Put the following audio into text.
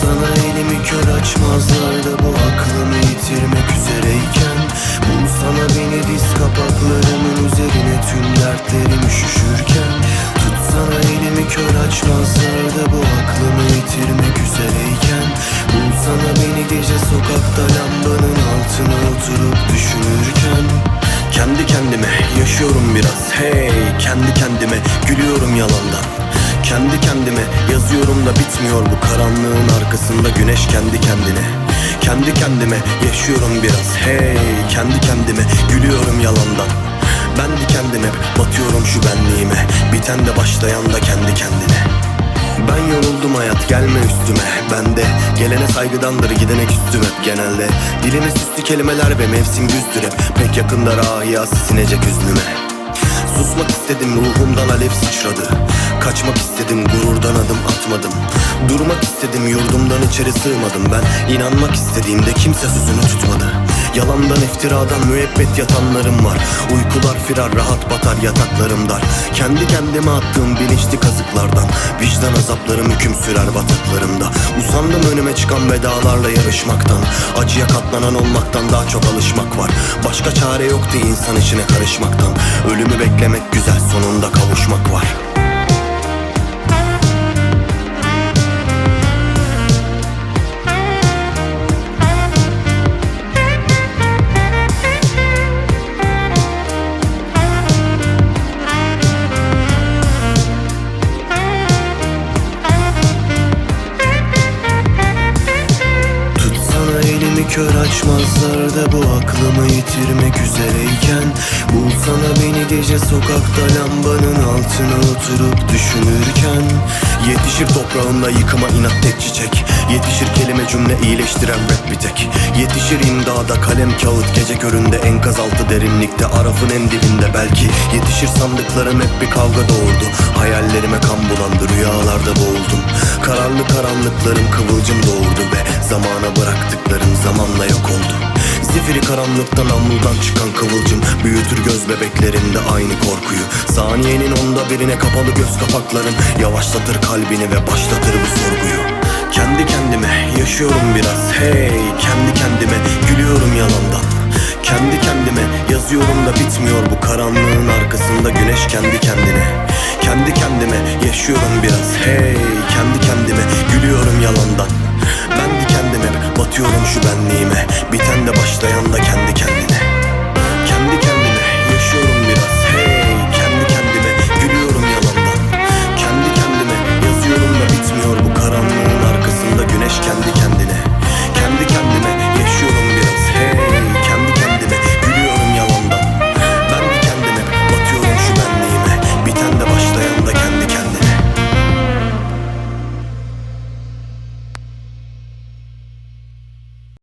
Sana elimi kör açmazlardı bu aklımı yitirmek üzereyken. Bul sana beni diz kapaklarımın üzerine tüm dertlerim üşüşürken. Tutsana elimi kör açmazlardı bu aklımı yitirmek üzereyken. Bul sana beni gece sokakta lambanın altına oturup kendi kendime yaşıyorum biraz. Hey Kendi kendime gülüyorum yalandan. Kendi kendime yazıyorum da bitmiyor bu karanlığın arkasında güneş kendi kendine. Kendi kendime yaşıyorum biraz. Hey Kendi kendime gülüyorum yalandan. Ben de kendime batıyorum şu benliğime. Biten de başlayan da kendi gelene saygıdandır gidene küstüm hep genelde. Dilime süslü kelimeler ve mevsim güzdür hep. Pek yakında rahiyası sinecek üznüme Susmak istedim ruhumdan alev sıçradı. Kaçmak istedim gururdan adım atmadım. Durmak istedim yurdumdan içeri sığmadım. Ben inanmak istediğimde kimse sözünü tutmadı Yalandan iftiradan müebbet yatanlarım var. Uykular firar rahat batar yataklarım dar. Kendi kendime attığım bilinçli kazıklardan Vicdan azaplarım hüküm sürer bataklarımda. Usandım önüme çıkan vedalarla yarışmaktan. Acıya katlanan olmaktan daha çok alışmak var. Başka çare yoktu insan içine karışmaktan. Ölümü beklemek güzel sonunda kavuşmak var kör açmazlar da bu aklımı yitirmek üzereyken Bulsana beni gece sokakta lambanın altına oturup düşünürken Yetişir toprağımda yıkıma inat tek çiçek iyileştiren rap bir tek. Yetişir imdada kalem kağıt gece köründe enkaz altı derinlikte Arafın en dibinde belki. Yetişir sandıklarım hep bir kavga doğurdu. Hayallerime kan bulandı rüyalarda boğuldum. Kararlı karanlıklarım kıvılcım doğurdu ve Zamana bıraktıklarım zamanla yok oldu. Zifiri karanlıktan namludan çıkan kıvılcım Büyütür göz bebeklerimde aynı korkuyu. Saniyenin onda birine kapalı göz kapaklarım Yavaşlatır kalbini ve başlatır bu sorguyu Kendi kendime yaşıyorum biraz hey. Kendi kendime gülüyorum yalandan. Kendi kendime yazıyorum da bitmiyor bu karanlığın arkasında güneş kendi kendine. Kendi kendime yaşıyorum biraz hey